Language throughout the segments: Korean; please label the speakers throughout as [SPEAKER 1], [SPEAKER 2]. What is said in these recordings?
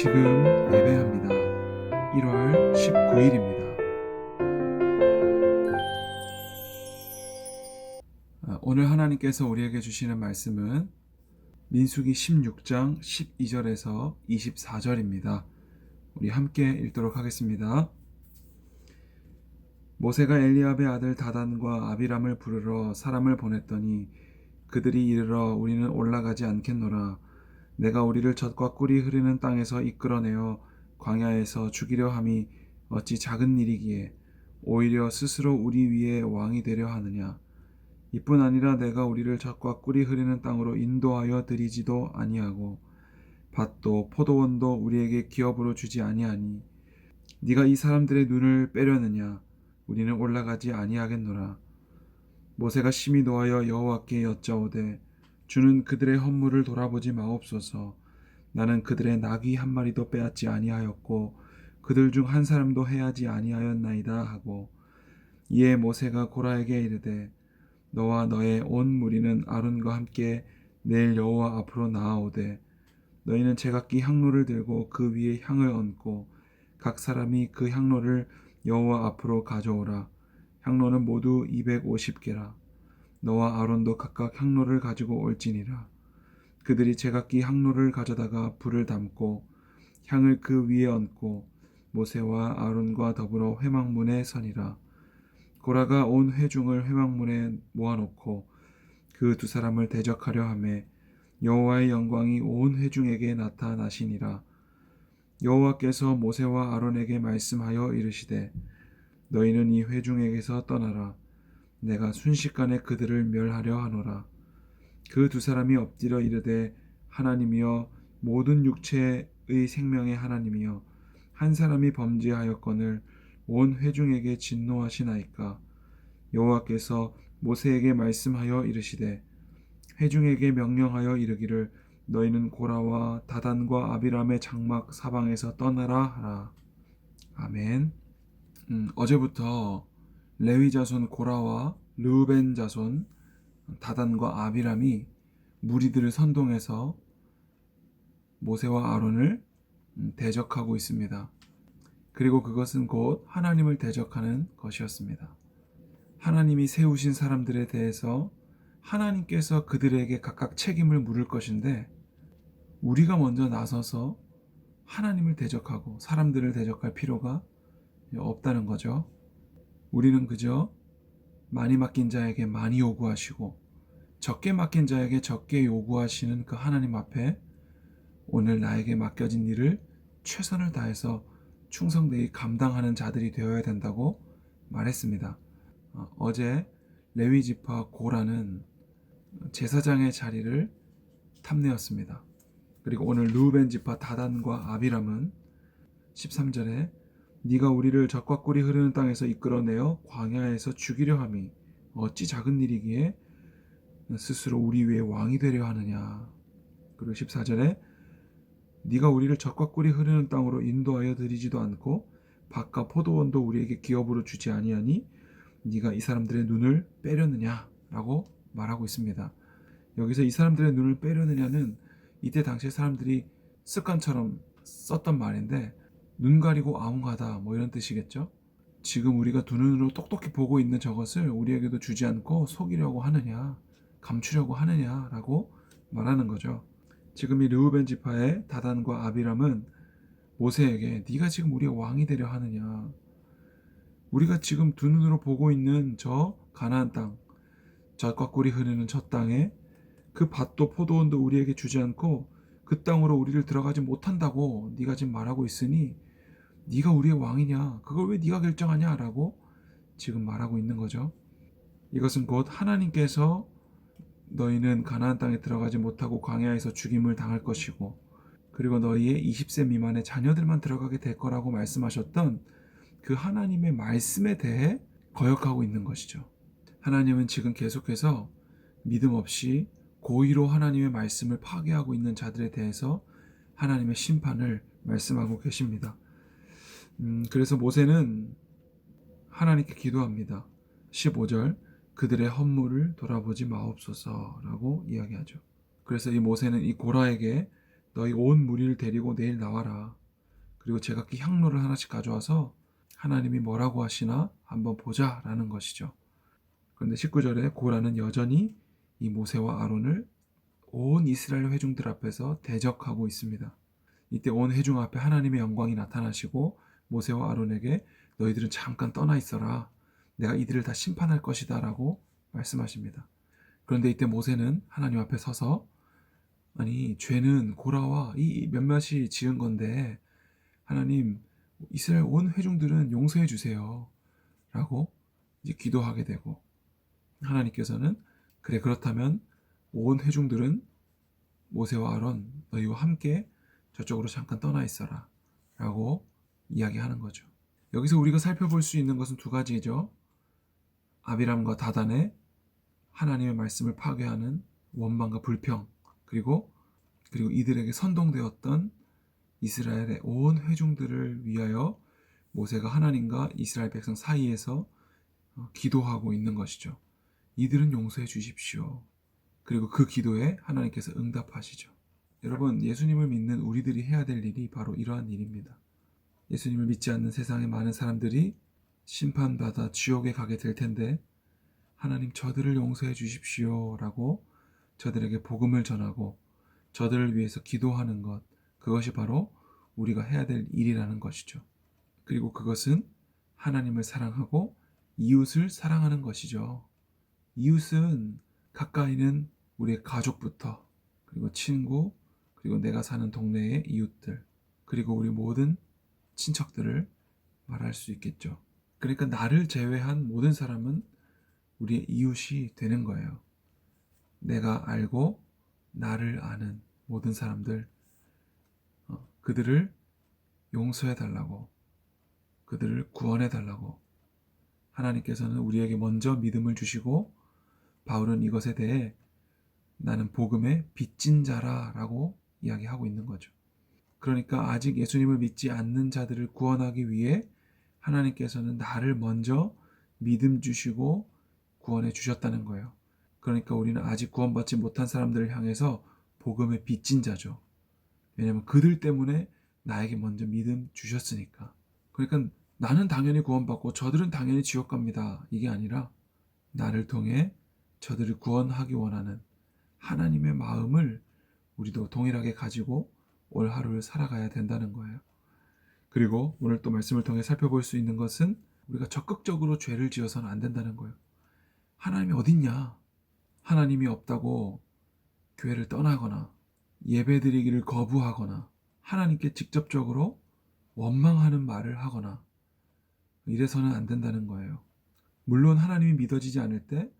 [SPEAKER 1] 지금 예배합니다. 1월 19일입니다. 아, 오늘 하나님께서 우리에게 주시는 말씀은 민수기 16장 12절에서 24절입니다. 우리 함께 읽도록 하겠습니다. 모세가 엘리압의 아들 다단과 아비람을 부르러 사람을 보냈더니 그들이 이르러 우리는 올라가지 않겠노라. 내가 우리를 젖과 꿀이 흐르는 땅에서 이끌어내어 광야에서 죽이려 함이 어찌 작은 일이기에 오히려 스스로 우리 위에 왕이 되려 하느냐. 이뿐 아니라 내가 우리를 젖과 꿀이 흐르는 땅으로 인도하여 드리지도 아니하고 밭도 포도원도 우리에게 기업으로 주지 아니하니 네가 이 사람들의 눈을 빼려느냐 우리는 올라가지 아니하겠노라 모세가 심히 노하여 여호와께 여짜오되 주는 그들의 헌물을 돌아보지 마옵소서. 나는 그들의 나귀 한 마리도 빼앗지 아니하였고 그들 중 한 사람도 해하지 아니하였나이다 하고 이에 모세가 고라에게 이르되 너와 너의 온 무리는 아론과 함께 내일 여호와 앞으로 나아오되 너희는 제각기 향로를 들고 그 위에 향을 얹고 각 사람이 그 향로를 여호와 앞으로 가져오라. 향로는 모두 250개라 너와 아론도 각각 향로를 가지고 올지니라. 그들이 제각기 향로를 가져다가 불을 담고 향을 그 위에 얹고 모세와 아론과 더불어 회막문에 서니라. 고라가 온 회중을 회막문에 모아놓고 그 두 사람을 대적하려 하매 여호와의 영광이 온 회중에게 나타나시니라. 여호와께서 모세와 아론에게 말씀하여 이르시되 너희는 이 회중에게서 떠나라 내가 순식간에 그들을 멸하려 하노라. 그 두 사람이 엎드려 이르되 하나님이여 모든 육체의 생명의 하나님이여 한 사람이 범죄하였거늘 온 회중에게 진노하시나이까? 여호와께서 모세에게 말씀하여 이르시되 회중에게 명령하여 이르기를 너희는 고라와 다단과 아비람의 장막 사방에서 떠나라 하라. 아멘. 음, 어제부터 레위 자손 고라와 르벤 자손 다단과 아비람이 무리들을 선동해서 모세와 아론을 음, 대적하고 있습니다. 그리고 그것은 곧 하나님을 대적하는 것이었습니다. 하나님이 세우신 사람들에 대해서 하나님께서 그들에게 각각 책임을 물을 것인데 우리가 먼저 나서서 하나님을 대적하고 사람들을 대적할 필요가 없다는 거죠. 우리는 그저 많이 맡긴 자에게 많이 요구하시고 적게 맡긴 자에게 적게 요구하시는 그 하나님 앞에 오늘 나에게 맡겨진 일을 최선을 다해서 충성되이 감당하는 자들이 되어야 된다고 말했습니다. 어, 어제 레위 지파 고라는 제사장의 자리를 탐내었습니다. 그리고 오늘 루벤 지파 다단과 아비람은 13절에 네가 우리를 적과 꿀이 흐르는 땅에서 이끌어내어 광야에서 죽이려 함이 어찌 작은 일이기에 스스로 우리 위에 왕이 되려 하느냐. 그리고 14절에 네가 우리를 적과 꿀이 흐르는 땅으로 인도하여 드리지도 않고 밭과 포도원도 우리에게 기업으로 주지 아니하니 네가 이 사람들의 눈을 빼려느냐라고 말하고 있습니다. 여기서 이 사람들의 눈을 빼려느냐는 이때 당시에 사람들이 습관처럼 썼던 말인데 눈 가리고 아웅하다 뭐 이런 뜻이겠죠. 지금 우리가 두 눈으로 똑똑히 보고 있는 저것을 우리에게도 주지 않고 속이려고 하느냐, 감추려고 하느냐라고 말하는 거죠. 지금 이 르우벤 지파의 다단과 아비람은 모세에게 네가 지금 우리의 왕이 되려 하느냐? 우리가 지금 두 눈으로 보고 있는 저 가나안 땅, 젖과 꿀이 흐르는 저 땅에 그 밭도 포도원도 우리에게 주지 않고 그 땅으로 우리를 들어가지 못한다고 네가 지금 말하고 있으니 네가 우리의 왕이냐? 그걸 왜 네가 결정하냐라고 지금 말하고 있는 거죠. 이것은 곧 하나님께서 너희는 가나안 땅에 들어가지 못하고 광야에서 죽임을 당할 것이고 그리고 너희의 20세 미만의 자녀들만 들어가게 될 거라고 말씀하셨던 그 하나님의 말씀에 대해 거역하고 있는 것이죠. 하나님은 지금 계속해서 믿음 없이 고의로 하나님의 말씀을 파괴하고 있는 자들에 대해서 하나님의 심판을 말씀하고 계십니다. 음, 그래서 모세는 하나님께 기도합니다. 15절 그들의 헌물을 돌아보지 마옵소서라고 이야기하죠. 그래서 이 모세는 이 고라에게 너희 온 무리를 데리고 내일 나와라. 그리고 제각기 향로를 하나씩 가져와서 하나님이 뭐라고 하시나 한번 보자라는 것이죠. 그런데 19절에 고라는 여전히 이 모세와 아론을 온 이스라엘 회중들 앞에서 대적하고 있습니다. 이때 온 회중 앞에 하나님의 영광이 나타나시고 모세와 아론에게 너희들은 잠깐 떠나 있어라. 내가 이들을 다 심판할 것이다 라고 말씀하십니다. 그런데 이때 모세는 하나님 앞에 서서 아니 죄는 고라와 이 몇몇이 지은 건데 하나님 이스라엘 온 회중들은 용서해 주세요. 라고 이제 기도하게 되고 하나님께서는 그래 그렇다면 온 회중들은 모세와 아론 너희와 함께 저쪽으로 잠깐 떠나 있어라 라고 이야기하는 거죠. 여기서 우리가 살펴볼 수 있는 것은 두 가지죠. 아비람과 다단의 하나님의 말씀을 파괴하는 원망과 불평 그리고 그리고 이들에게 선동되었던 이스라엘의 온 회중들을 위하여 모세가 하나님과 이스라엘 백성 사이에서 어, 기도하고 있는 것이죠. 이들은 용서해 주십시오. 그리고 그 기도에 하나님께서 응답하시죠. 여러분, 예수님을 믿는 우리들이 해야 될 일이 바로 이러한 일입니다. 예수님을 믿지 않는 세상의 많은 사람들이 심판받아 지옥에 가게 될 텐데, 하나님 저들을 용서해 주십시오. 라고 저들에게 복음을 전하고, 저들을 위해서 기도하는 것, 그것이 바로 우리가 해야 될 일이라는 것이죠. 그리고 그것은 하나님을 사랑하고 이웃을 사랑하는 것이죠. 이웃은 가까이는 우리의 가족부터 그리고 친구 그리고 내가 사는 동네의 이웃들 그리고 우리 모든 친척들을 말할 수 있겠죠. 그러니까 나를 제외한 모든 사람은 우리의 이웃이 되는 거예요. 내가 알고 나를 아는 모든 사람들 어, 그들을 용서해 달라고 그들을 구원해 달라고 하나님께서는 우리에게 먼저 믿음을 주시고 바울은 이것에 대해 나는 복음의 빚진 자라라고 이야기하고 있는 거죠. 그러니까 아직 예수님을 믿지 않는 자들을 구원하기 위해 하나님께서는 나를 먼저 믿음 주시고 구원해 주셨다는 거예요. 그러니까 우리는 아직 구원받지 못한 사람들을 향해서 복음의 빚진 자죠. 왜냐하면 그들 때문에 나에게 먼저 믿음 주셨으니까. 그러니까 나는 당연히 구원받고 저들은 당연히 지옥 갑니다. 이게 아니라 나를 통해 저들을 구원하기 원하는 하나님의 마음을 우리도 동일하게 가지고 올 하루를 살아가야 된다는 거예요. 그리고 오늘 또 말씀을 통해 살펴볼 수 있는 것은 우리가 적극적으로 죄를 지어서는 안 된다는 거예요. 하나님이 어딨냐? 하나님이 없다고 교회를 떠나거나 예배드리기를 거부하거나 하나님께 직접적으로 원망하는 말을 하거나 이래서는 안 된다는 거예요. 물론 하나님이 믿어지지 않을 때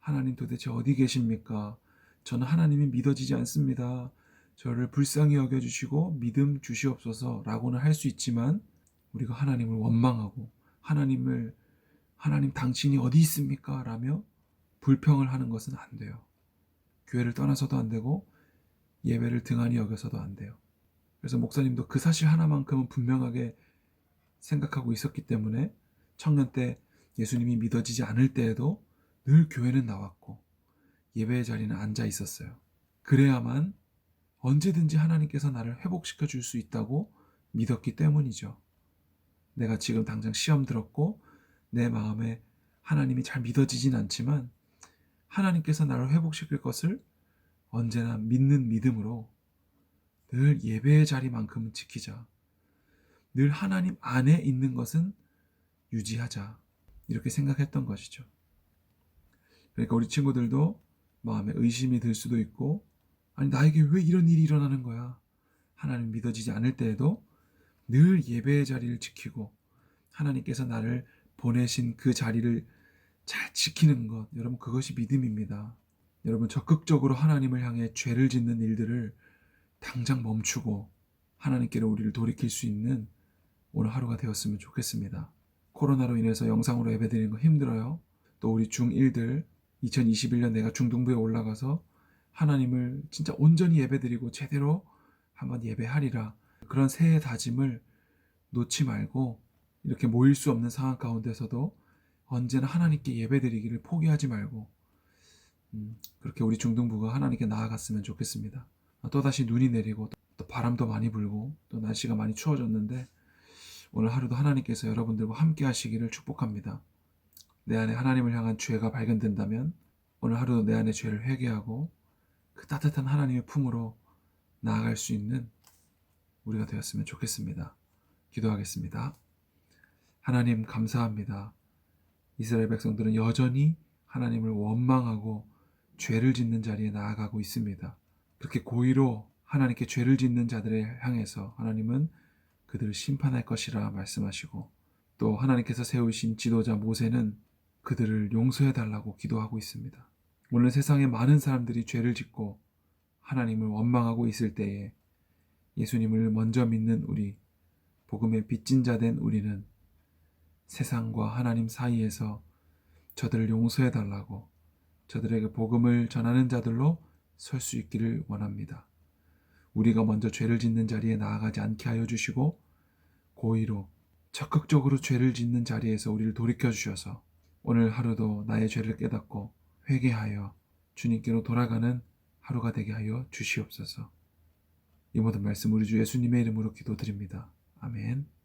[SPEAKER 1] 하나님 도대체 어디 계십니까? 저는 하나님이 믿어지지 않습니다. 저를 불쌍히 여겨 주시고 믿음 주시옵소서라고는 할 수 있지만 우리가 하나님을 원망하고 하나님을 하나님 당신이 어디 있습니까? 라며 불평을 하는 것은 안 돼요. 교회를 떠나서도 안 되고 예배를 등한히 여겨서도 안 돼요. 그래서 목사님도 그 사실 하나만큼은 분명하게 생각하고 있었기 때문에 청년 때 예수님이 믿어지지 않을 때에도 늘 교회는 나왔고 예배의 자리는 앉아 있었어요. 그래야만 언제든지 하나님께서 나를 회복시켜 줄 수 있다고 믿었기 때문이죠. 내가 지금 당장 시험 들었고 내 마음에 하나님이 잘 믿어지진 않지만 하나님께서 나를 회복시킬 것을 언제나 믿는 믿음으로 늘 예배의 자리만큼은 지키자. 늘 하나님 안에 있는 것은 유지하자. 이렇게 생각했던 것이죠. 그러니까 우리 친구들도 마음에 의심이 들 수도 있고, 아니, 나에게 왜 이런 일이 일어나는 거야? 하나님 믿어지지 않을 때에도 늘 예배의 자리를 지키고, 하나님께서 나를 보내신 그 자리를 잘 지키는 것, 여러분, 그것이 믿음입니다. 여러분, 적극적으로 하나님을 향해 죄를 짓는 일들을 당장 멈추고 하나님께로 우리를 돌이킬 수 있는 오늘 하루가 되었으면 좋겠습니다. 코로나로 인해서 영상으로 예배드리는 거 힘들어요. 또 우리 중1들 2021년 내가 중등부에 올라가서 하나님을 진짜 온전히 예배드리고 제대로 한번 예배하리라. 그런 새해 다짐을 놓지 말고 이렇게 모일 수 없는 상황 가운데서도 언제나 하나님께 예배드리기를 포기하지 말고 음, 그렇게 우리 중등부가 하나님께 나아갔으면 좋겠습니다. 또다시 눈이 내리고 또 바람도 많이 불고 또 날씨가 많이 추워졌는데 오늘 하루도 하나님께서 여러분들과 함께 하시기를 축복합니다. 내 안에 하나님을 향한 죄가 발견된다면 오늘 하루도 내 안의 죄를 회개하고 그 따뜻한 하나님의 품으로 나아갈 수 있는 우리가 되었으면 좋겠습니다. 기도하겠습니다. 하나님 감사합니다. 이스라엘 백성들은 여전히 하나님을 원망하고 죄를 짓는 자리에 나아가고 있습니다. 그렇게 고의로 하나님께 죄를 짓는 자들을 향해서 하나님은 그들을 심판할 것이라 말씀하시고 또 하나님께서 세우신 지도자 모세는 그들을 용서해 달라고 기도하고 있습니다. 오늘 세상에 많은 사람들이 죄를 짓고 하나님을 원망하고 있을 때에 예수님을 먼저 믿는 우리, 복음의 빚진 자 된 우리는 세상과 하나님 사이에서 저들을 용서해 달라고 저들에게 복음을 전하는 자들로 설 수 있기를 원합니다. 우리가 먼저 죄를 짓는 자리에 나아가지 않게 하여 주시고 고의로 적극적으로 죄를 짓는 자리에서 우리를 돌이켜 주셔서 오늘 하루도 나의 죄를 깨닫고 회개하여 주님께로 돌아가는 하루가 되게 하여 주시옵소서. 이 모든 말씀 우리 주 예수님의 이름으로 기도드립니다. 아멘.